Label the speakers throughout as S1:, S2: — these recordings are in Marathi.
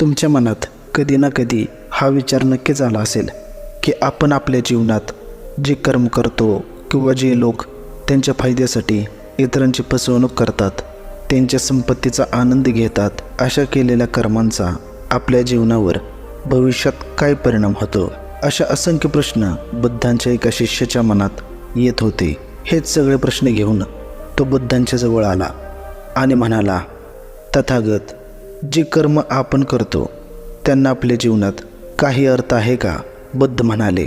S1: तुमच्या मनात कधी ना कधी हा विचार नक्कीच आला असेल की आपण आपल्या जीवनात जे कर्म करतो किंवा जे लोक त्यांच्या फायद्यासाठी इतरांची फसवणूक करतात त्यांच्या संपत्तीचा आनंद घेतात अशा केलेल्या कर्मांचा आपल्या जीवनावर भविष्यात काय परिणाम होतो? अशा असंख्य प्रश्न बुद्धांच्या एका शिष्याच्या मनात येत होते. हेच सगळे प्रश्न घेऊन तो बुद्धांच्या जवळ आला आणि म्हणाला तथागत जे कर्म आपण करतो त्यांना आपल्या जीवनात काही अर्थ आहे का? बुद्ध म्हणाले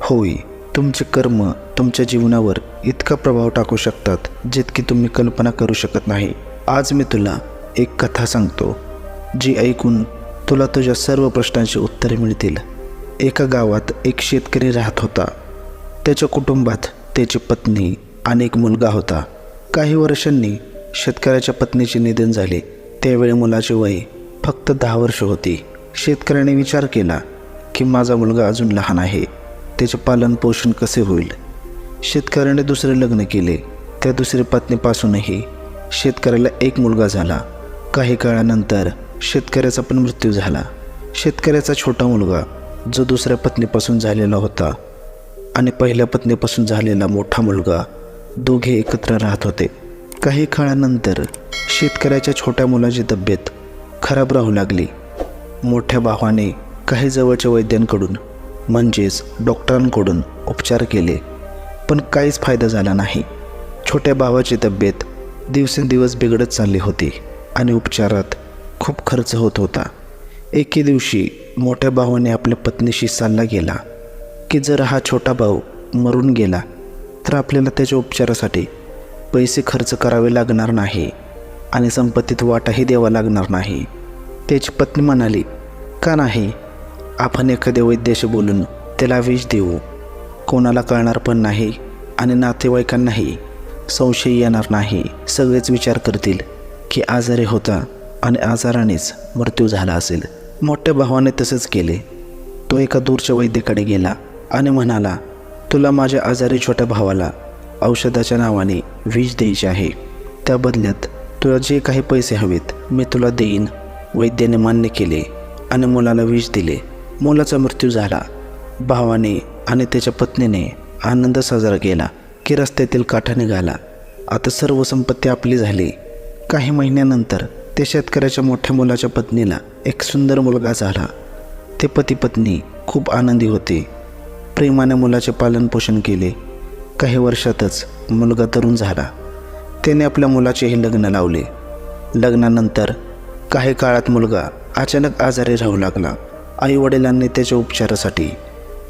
S1: होय तुमचे कर्म तुमच्या जीवनावर इतका प्रभाव टाकू शकतात जितकी तुम्ही कल्पना करू शकत नाही. आज मी तुला एक कथा सांगतो जी ऐकून तुला तुझ्या सर्व प्रश्नांची उत्तरे मिळतील. एका गावात एक शेतकरी राहत होता. त्याच्या कुटुंबात त्याची पत्नी आणि एक मुलगा होता. काही वर्षांनी शेतकऱ्याच्या पत्नीचे निधन झाले. त्यावेळी मुलाचे वय फक्त दहा वर्ष होती. शेतकऱ्याने विचार केला की माझा मुलगा अजून लहान आहे. त्याचे पालन पोषण कसे होईल? शेतकऱ्याने दुसरे लग्न केले. त्या दुसऱ्या पत्नीपासूनही शेतकऱ्याला एक मुलगा झाला. काही काळानंतर शेतकऱ्याचा पण मृत्यू झाला. शेतकऱ्याचा छोटा मुलगा जो दुसऱ्या पत्नीपासून झालेला होता आणि पहिल्या पत्नीपासून झालेला मोठा मुलगा दोघे एकत्र राहत होते. काही काळानंतर शेतकऱ्याच्या छोट्या मुलाची तब्येत खराब राहू लागली. मोठ्या भावाने काही जवळच्या वैद्यांकडून म्हणजेच डॉक्टरांकडून उपचार केले पण काहीच फायदा झाला नाही. छोट्या भावाची तब्येत दिवसेंदिवस बिघडत चालली होती आणि उपचारात खूप खर्च होत होता. एके दिवशी मोठ्या भावाने आपल्या पत्नीशी सल्ला केला की जर हा छोटा भाऊ मरून गेला तर आपल्याला त्याच्या उपचारासाठी पैसे खर्च करावे लागणार नाही. आणि संपत्तीत वाटाही द्यावा लागणार नाही. त्याची पत्नी म्हणाली का नाही? आपण एखाद्या वैद्याशी बोलून त्याला विष देऊ. कोणाला कळणार पण नाही आणि नातेवाईकांनाही संशय येणार नाही. सगळेच विचार करतील की आजारी होता आणि आजारानेच मृत्यू झाला असेल. मोठ्या भावाने तसेच केले. तो एका दूरच्या वैद्याकडे गेला आणि म्हणाला तुला माझ्या आजारी छोट्या भावाला औषधाच्या नावाने विष द्यायचे आहे. त्या बदल्यात तुला जे काही पैसे हवेत मी तुला देईन. वैद्याने मान्य केले आणि मुलाला विष दिले. मुलाचा मृत्यू झाला. भावाने आणि त्याच्या पत्नीने आनंद साजरा केला की रस्त्यातील काठा निघाला. आता सर्व संपत्ती आपली झाली. काही महिन्यानंतर त्या शेतकऱ्याच्या मोठ्या मुलाच्या पत्नीला एक सुंदर मुलगा झाला. ते पती पत्नी खूप आनंदी होते. प्रेमाने मुलाचे पालनपोषण केले. काही वर्षातच मुलगा तरुण झाला. त्याने आपल्या मुलाचेही लग्न लावले. लग्नानंतर काही काळात मुलगा अचानक आजारी राहू लागला. आई वडिलांनी त्याच्या उपचारासाठी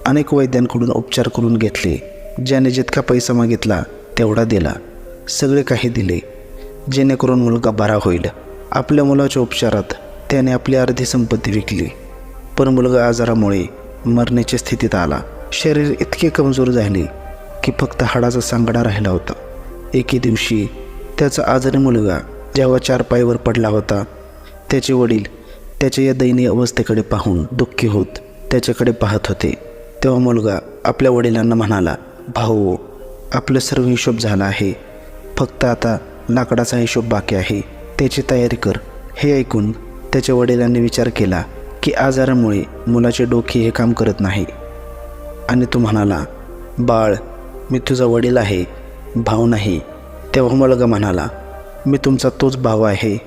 S1: अनेक वैद्यांकडून उपचार करून घेतले. ज्याने जितका पैसा मागितला तेवढा दिला. सगळे काही दिले. जेणेकरून मुलगा बरा होईल. आपल्या मुलाच्या उपचारात त्याने आपली अर्धी संपत्ती विकली. पण मुलगा आजारामुळे मरण्याच्या स्थितीत आला. शरीर इतके कमजोर झाले की फक्त हाडाचा सांगडा राहिला होता. एके दिवशी त्याचा आजारी मुलगा जेव्हा चार पायवर पडला होता त्याचे वडील त्याच्या या दयनीय अवस्थेकडे पाहून दुःखी होत त्याच्याकडे पाहत होते. तेव्हा मुलगा आपल्या वडिलांना म्हणाला भाऊ आपलं सर्व हिशोब झाला आहे. फक्त आता लाकडाचा हिशोब बाकी आहे. त्याची तयारी कर. हे ऐकून त्याच्या वडिलांनी विचार केला की आजारामुळे मुलाचे डोके हे काम करत नाही. आणि तो म्हणाला बाळ मी तुझा वडील आहे. भाऊ नाही. तेव्हा मुलगा म्हणाला मी तुमचा तोच भाऊ आहे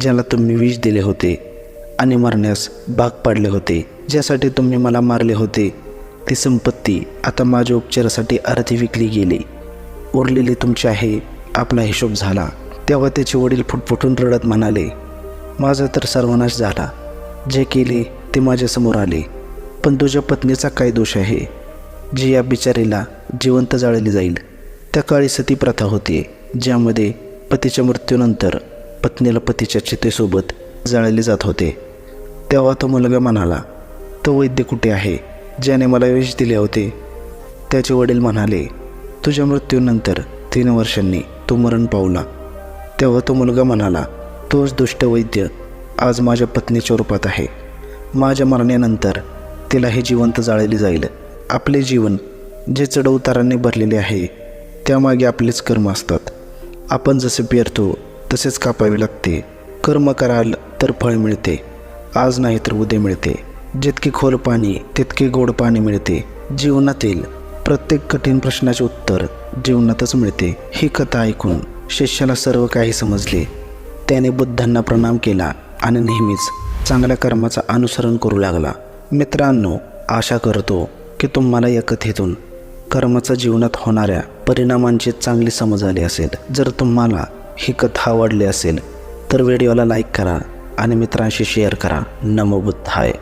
S1: ज्याला तुम्ही विष दिले होते आणि मरण्यास भाग पाडले होते. ज्यासाठी तुम्ही मला मारले होते ती संपत्ती आता माझ्या उपचारासाठी अर्धी विकली गेली. उरलेली तुमची आहे आपला हिशोब झाला. तेव्हा त्याचे वडील फुटफुटून रडत म्हणाले माझा तर सर्वनाश झाला. जे केले ते माझ्यासमोर आले. पण तुझ्या पत्नीचा काय दोष आहे? जी या बिचारीला जिवंत जाळली जाईल. त्या काळी सती प्रथा होती ज्यामध्ये पतीच्या मृत्यूनंतर पत्नीला पतीच्या चितेसोबत जाळले जात होते. तेव्हा तो मुलगा म्हणाला तो वैद्य कुठे आहे? ज्याने मला विष दिले होते. त्याचे वडील म्हणाले तुझ्या मृत्यूनंतर तीन वर्षांनी तो मरण पावला. तेव्हा तो मुलगा म्हणाला तोच दुष्ट वैद्य आज माझ्या पत्नीच्या रूपात आहे. माझ्या मरण्यानंतर तिलाही जिवंत जाळले जाईल. आपले जीवन जे चढउतारांनी भरलेले आहे त्यामागे आपलेच कर्म असतात. आपण जसे पेरतो तसेच कापावे लागते. कर्म कराल तर फळ मिळते. आज नाही तर उद्या मिळते. जितके खोल पाणी तितके गोड पाणी मिळते. जीवनातील प्रत्येक कठीण प्रश्नाचे उत्तर जीवनातच मिळते. ही कथा ऐकून शिष्याला सर्व काही समजले. त्याने बुद्धांना प्रणाम केला आणि नेहमीच चांगल्या कर्माचा अनुसरण करू लागला. मित्रांनो आशा करतो की तुम्हाला या कथेतून कर्माचा जीवनात होणाऱ्या परिणामांची चांगली समज आली असेल. जर तुम्हाला ही कथा आवडली असेल तर व्हिडिओला लाईक करा आणि मित्रांशी शेअर करा. नमो बुद्धाय.